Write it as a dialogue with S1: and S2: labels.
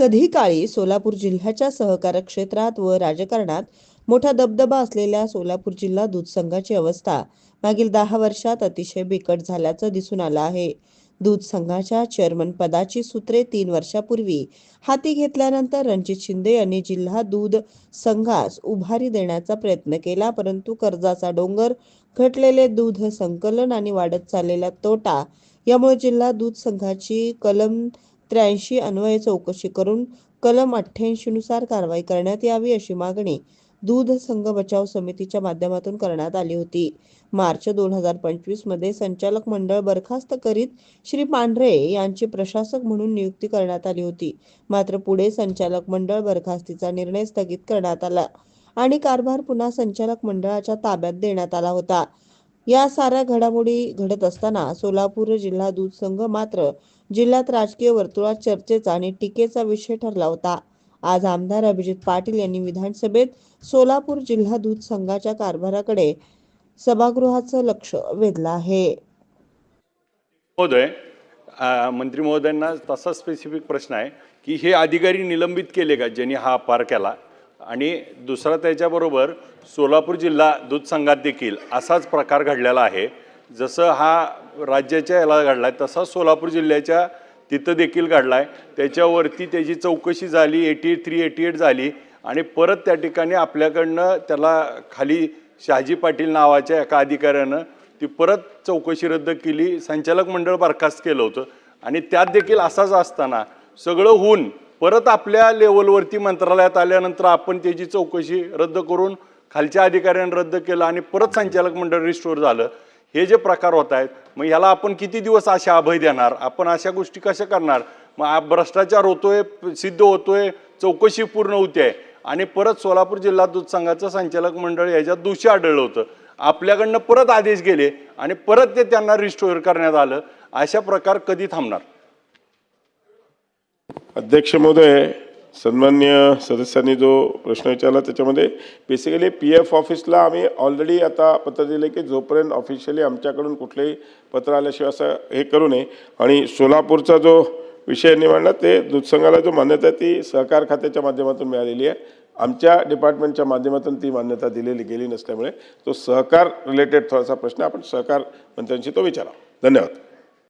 S1: कधी काळी सोलापूर जिल्ह्याच्या सहकार क्षेत्रात व राजकारणात मोठा दबदबा असलेल्या सोलापूर जिल्हा दूध संघाची अवस्था मागील दहा वर्षात अतिशय बिकट झाल्याचं दिसून आलं आहे. दूध संघाच्या चेअरमन पदाची सूत्रे तीन वर्षापूर्वी हाती घेतल्यानंतर रणजित शिंदे यांनी जिल्हा दूध संघास उभारी देण्याचा प्रयत्न केला परंतु कर्जाचा डोंगर घटलेले दूध संकलन आणि वाढत चाललेला तोटा यामुळे जिल्हा दूध संघाची कलम त्र्याऐंशी अन्वये चौकशी करून कलम अठ्ठ्याऐंशी नुसार कारवाई करण्यात यावी अशी मागणी दूध संघ बचाव समितीच्या माध्यमातून करण्यात आली होती. मार्च दोन हजार पंचवीसमध्ये संचालक मंडळ बरखास्त करीत श्री पांढरे यांची प्रशासक म्हणून नियुक्ती करण्यात आली होती. मात्र पुढे संचालक मंडळ बरखास्तीचा निर्णय स्थगित करण्यात आला आणि कारभार पुन्हा संचालक मंडळाच्या ताब्यात देण्यात आला होता. या साऱ्या घडामोडी घडत असताना सोलापूर जिल्हा दूध संघ मात्र जिल्ह्यात राजकीय वर्तुळात चर्चेचा आणि टीकेचा विषय ठरला होता. आज आमदार अभिजित पाटील यांनी विधानसभेत सोलापूर जिल्हा दूध संघाच्या कारभाराकडे सभागृहाचं लक्ष वेधलं आहे.
S2: महोदय मंत्री महोदयांना तसा स्पेसिफिक प्रश्न आहे की हे अधिकारी निलंबित केले का ज्यांनी हा पार केला? आणि दुसरा त्याच्याबरोबर सोलापूर जिल्हा दूध संघात देखील असाच प्रकार घडलेला आहे. जसं हा राज्याच्या याला घडला आहे तसा सोलापूर जिल्ह्याच्या तिथं देखील घडला आहे त्याच्यावरती त्याची चौकशी झाली eighty eight three eighty eight झाली आणि परत त्या ठिकाणी आपल्याकडनं त्याला खाली शहाजी पाटील नावाच्या एका अधिकाऱ्यानं ती परत चौकशी रद्द केली. संचालक मंडळ बरखास्त केलं होतं. आणि त्यात देखील असाच असताना सगळं होऊन परत आपल्या लेवलवरती मंत्रालयात आल्यानंतर आपण त्याची चौकशी रद्द करून खालच्या अधिकाऱ्यांनी रद्द केलं आणि परत संचालक मंडळ रिस्टोर झालं. हे जे प्रकार होत आहेत मग ह्याला आपण किती दिवस अशा अभय देणार? आपण अशा गोष्टी कशा करणार? मग हा भ्रष्टाचार होतोय सिद्ध होतोय चौकशी पूर्ण होते आणि परत सोलापूर जिल्हा दूध संघाचं संचालक मंडळ याच्यात दोषी आढळलं होतं. आपल्याकडनं परत आदेश गेले आणि परत ते त्यांना रिस्टोअर करण्यात आलं. अशा प्रकार कधी थांबणार?
S3: अध्यक्ष महोदय सन्मान्य सदस्यांनी जो प्रश्न विचारला त्याच्यामध्ये बेसिकली पी एफ ऑफिसला आम्ही ऑलरेडी आता पत्र दिले की जोपर्यंत ऑफिशियली आमच्याकडून कुठलंही पत्र आल्याशिवाय असं हे करू नये. आणि सोलापूरचा जो विषय निवडला ते दूधसंघाला जो मान्यता ती सहकार खात्याच्या माध्यमातून मिळालेली आहे. आमच्या डिपार्टमेंटच्या माध्यमातून ती मान्यता दिलेली गेली नसल्यामुळे तो सहकार रिलेटेड थोडासा प्रश्न आपण सहकार मंत्र्यांशी तो विचारा धन्यवाद.